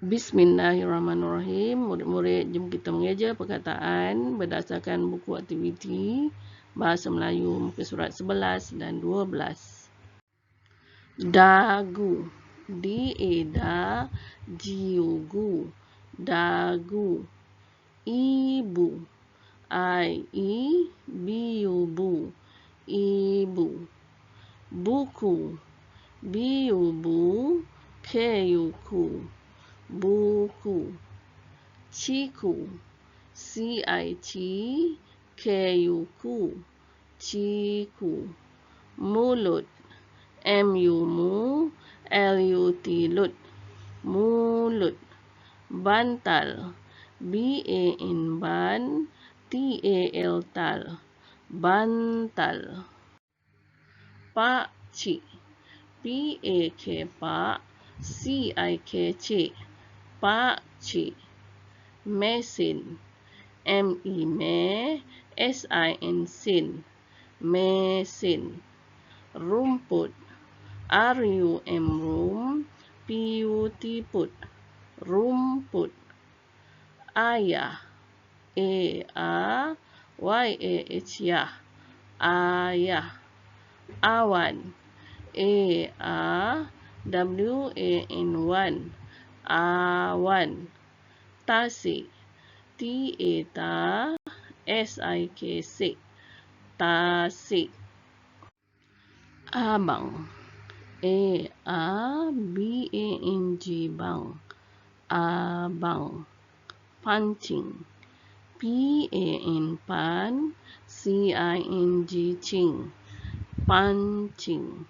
Bismillahirrahmanirrahim. Murid-murid, jom kita mengeja perkataan berdasarkan buku aktiviti Bahasa Melayu muka surat 11 dan 12. Dagu. D-A-D-A. G-U-G-U. Dagu. Ibu. I-E-B-U-B-U. Ibu. Buku. B-U-B-U. K-U-K-U buku. Ciku. C i t k u k ciku. Mulut. M u mu. L u t lut. Mulut. Bantal. B a n ban. T a l tal. Bantal. Pak cik. P a k pak. C i k cik pak mesin. M e m s i n s i n mesin. Rumput. R u m room. P u t put. Rumput. Ayah. A a y a h ya ayah. Awan. A a w a n 1 awan. Tasik. T-A-T-A. S-I-K-S-I-K. Tasik. Abang. A-A-B-A-N-G. Bang. Abang. Punching. P-A-N. Pan. C-I-N-G. Ching. Punching.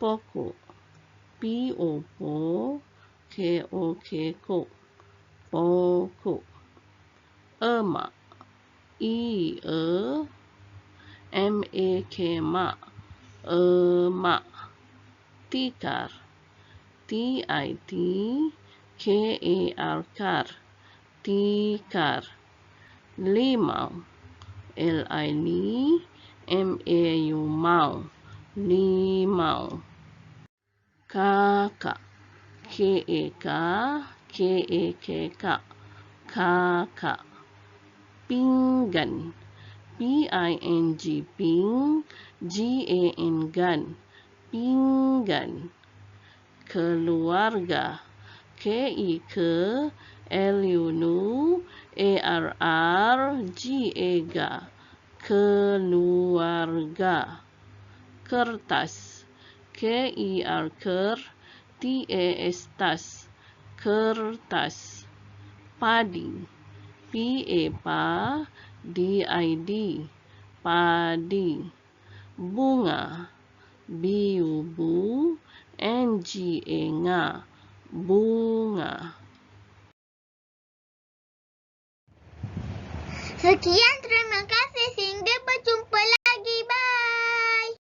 Poco. P-O-P-O. -O -O c i n g cing pancing pokok p o po K-O-K ko pokok emak i-e m-a-k mak emak tikar t-i-t k-a-r kar tikar limau l-i-li m-a-u mau limau kakak K-A-K, K-A-K-K, kakak. Pinggan, P-I-N-G, ping, G-A-N, gan, pinggan. Keluarga, K-I-K, L-U-N-U, A-R-R, G-A-G, keluarga. Kertas, K-I-R-K, TAS tas kertas. Padi PA. Pa DID padi. Bunga. BU. Bu NGA nga. Bunga. Sekian terima kasih. Sehingga berjumpa.